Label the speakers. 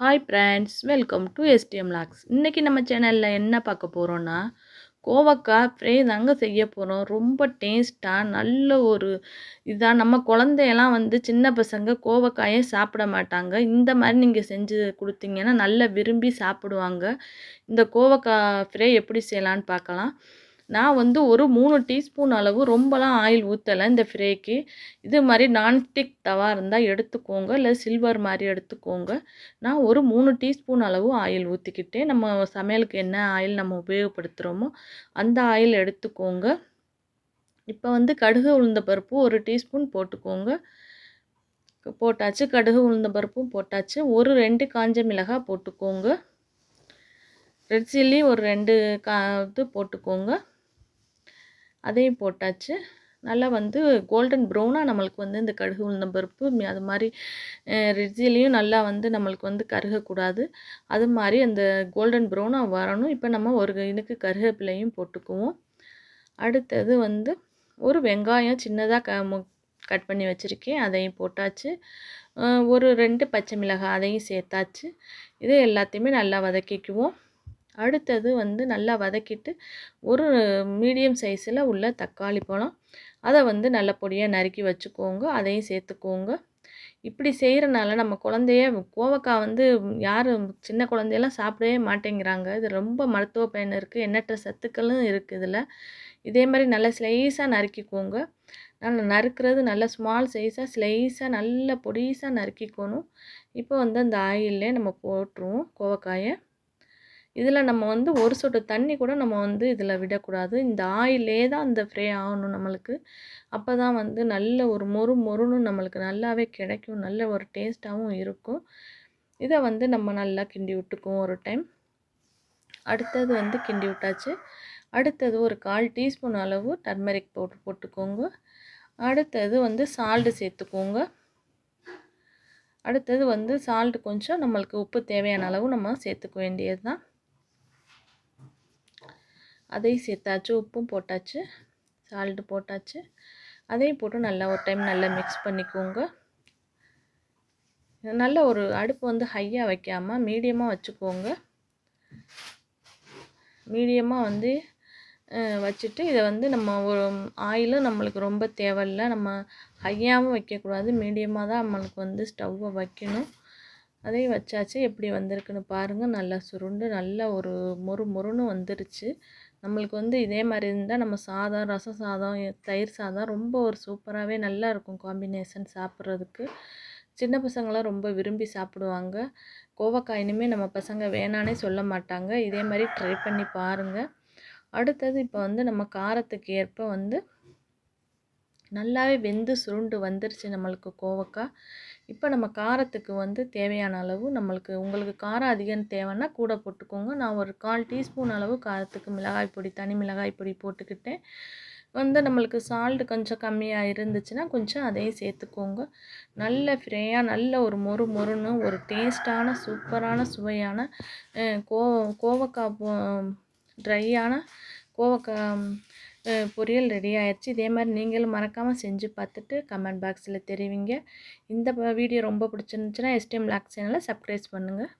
Speaker 1: Hi friends welcome to STM lakhs இன்றைக்கி நம்ம சேனலில் என்ன பார்க்க போகிறோன்னா கோவக்காய் ஃப்ரை தாங்க செய்ய போகிறோம் ரொம்ப டேஸ்ட்டாக நல்ல ஒரு இதாக நம்ம குழந்தையெல்லாம் வந்து சின்ன பசங்க கோவக்காயே சாப்பிட மாட்டாங்க. இந்த மாதிரி நீங்கள் செஞ்சு கொடுத்தீங்கன்னா நல்லா விரும்பி சாப்பிடுவாங்க. இந்த கோவக்காய் ஃப்ரை எப்படி செய்யலான்னு பார்க்கலாம். நான் வந்து ஒரு மூணு டீஸ்பூன் அளவு ரொம்பலாம் ஆயில் ஊற்றலை இந்த ஃப்ரேக்கு. இது மாதிரி நான்ஸ்டிக் தவா இருந்தால் எடுத்துக்கோங்க. இல்லை சில்வர் மாதிரி எடுத்துக்கோங்க. நான் ஒரு மூணு டீஸ்பூன் அளவு ஆயில் ஊற்றிக்கிட்டேன் நம்ம சமையலுக்கு என்ன ஆயில் நம்ம உபயோகப்படுத்துகிறோமோ அந்த ஆயில் எடுத்துக்கோங்க. இப்போ வந்து கடுகு உளுந்த பருப்பு ஒரு டீஸ்பூன் போட்டுக்கோங்க. போட்டாச்சு. கடுகு உளுந்த பருப்பும் போட்டாச்சு. ஒரு ரெண்டு காஞ்ச மிளகாய் போட்டுக்கோங்க. ரெட் சில்லி ஒரு ரெண்டு கா இது போட்டுக்கோங்க. அதையும் போட்டாச்சு. நல்லா வந்து கோல்டன் ப்ரௌனாக நம்மளுக்கு வந்து இந்த கடுகு உளுந்தம் பருப்பு அது மாதிரி ரிஜிலையும் நல்லா வந்து நம்மளுக்கு வந்து கருகக்கூடாது. அது மாதிரி அந்த கோல்டன் ப்ரௌனாக வரணும். இப்போ நம்ம ஒரு இனுக்கு கருவேப்பிலையும் போட்டுக்குவோம். அடுத்தது வந்து ஒரு வெங்காயம் சின்னதாக க கட் பண்ணி வச்சுருக்கேன். அதையும் போட்டாச்சு. ஒரு ரெண்டு பச்சை மிளகாய் அதையும் சேர்த்தாச்சு. இதை எல்லாத்தையுமே நல்லா வதக்கிக்குவோம். அடுத்தது வந்து நல்லா வதக்கிட்டு ஒரு மீடியம் சைஸில் உள்ள தக்காளி பழம். அதை வந்து நல்ல பொடியாக நறுக்கி வச்சுக்கோங்க. அதையும் சேர்த்துக்கோங்க. இப்படி செய்கிறனால நம்ம குழந்தைய கோவக்காய் வந்து யார் சின்ன குழந்தையெல்லாம் சாப்பிடவே மாட்டேங்கிறாங்க. இது ரொம்ப மருத்துவ பயன் இருக்குது எண்ணற்ற சத்துக்களும் இருக்குது இதில். இதே மாதிரி நல்லா ஸ்லைஸாக நறுக்கிக்கோங்க. நல்லா நறுக்கிறது நல்ல ஸ்மால் சைஸாக ஸ்லைஸாக நல்ல பொடிசாக நறுக்கிக்கணும். இப்போ வந்து அந்த ஆயிலே நம்ம போட்டுருவோம் கோவக்காயை. இதில் நம்ம வந்து ஒரு சொட்டு தண்ணி கூட நம்ம வந்து இதில் விடக்கூடாது. இந்த ஆயிலே தான் அந்த ஃப்ரே ஆகணும் நம்மளுக்கு. அப்போ தான் வந்து நல்ல ஒரு மொறு மொறுன்னு நம்மளுக்கு நல்லாவே கிடைக்கும். நல்ல ஒரு டேஸ்ட்டாகவும் இருக்கும். இதை வந்து நம்ம நல்லா கிண்டி விட்டுக்குவோம் ஒரு டைம். அடுத்தது வந்து கிண்டி விட்டாச்சு. அடுத்தது ஒரு கால் டீஸ்பூன் அளவு டர்மரிக் பவுட்ரு போட்டுக்கோங்க. அடுத்தது வந்து சால்ட்டு சேர்த்துக்கோங்க. அடுத்தது வந்து சால்ட்டு கொஞ்சம் நம்மளுக்கு உப்பு தேவையான அளவு நம்ம சேர்த்துக்க வேண்டியது தான் அதையும் சேர்த்தாச்சு உப்பும் போட்டாச்சு சால்ட்டு போட்டாச்சு. அதையும் போட்டு நல்லா ஒரு டைம் நல்லா மிக்ஸ் பண்ணிக்கோங்க. நல்ல ஒரு அடுப்பு வந்து ஹையாக வைக்காமல் மீடியமாக வச்சுக்கோங்க. மீடியமாக வந்து வச்சுட்டு இதை வந்து நம்ம ஒரு ஆயிலும் நம்மளுக்கு ரொம்ப தேவையில்லை. நம்ம ஹையாகவும் வைக்கக்கூடாது. மீடியமாக தான் நம்மளுக்கு வந்து ஸ்டவ்வை வைக்கணும். அதையும் வச்சாச்சு. எப்படி வந்திருக்குன்னு பாருங்கள் நல்லா சுருண்டு நல்ல ஒரு மொறு மொறுன்னு வந்துருச்சு. நம்மளுக்கு வந்து இதே மாதிரி இருந்தால் நம்ம சாதம் ரசம் சாதம் தயிர் சாதம் ரொம்ப ஒரு சூப்பராகவே நல்லா இருக்கும் காம்பினேஷன் சாப்பிட்றதுக்கு. சின்ன பசங்களாம் ரொம்ப விரும்பி சாப்பிடுவாங்க. கோவக்காய் இனிமேல் நம்ம பசங்க வேணானே சொல்ல மாட்டாங்க. இதே மாதிரி ட்ரை பண்ணி பாருங்கள் அடுத்தது இப்போ வந்து நம்ம காரத்துக்கு ஏற்ப வந்து நல்லாவே வெந்து சுருண்டு வந்துருச்சு நம்மளுக்கு கோவக்காய் இப்போ நம்ம காரத்துக்கு வந்து தேவையான அளவு நம்மளுக்கு உங்களுக்கு காரம் அதிகம் தேவைன்னா கூட போட்டுக்கோங்க. நான் ஒரு கால் டீஸ்பூன் அளவு காரத்துக்கு மிளகாய் பொடி தனி மிளகாய் பொடி போட்டுக்கிட்டேன். வந்து நம்மளுக்கு சால்ட் கொஞ்சம் கம்மியாக இருந்துச்சுன்னா கொஞ்சம் அதையும் சேர்த்துக்கோங்க. நல்ல ஃப்ரேயாக நல்ல ஒரு மொறு மொறுன்னு ஒரு டேஸ்ட்டான சூப்பரான சுவையான கோ கோவக்காய் ட்ரையான கோவக்காய் பொரியல் ரெடி ஆயிடுச்சு இதே மாதிரி நீங்களும் மறக்காமல் செஞ்சு பார்த்துட்டு கமெண்ட் பாக்ஸில் தெரிவிங்க. இந்த வீடியோ ரொம்ப பிடிச்சிருந்துச்சுன்னா எஸ்டிஎம் லாக் சேனலை சப்ஸ்கிரைப் பண்ணுங்கள்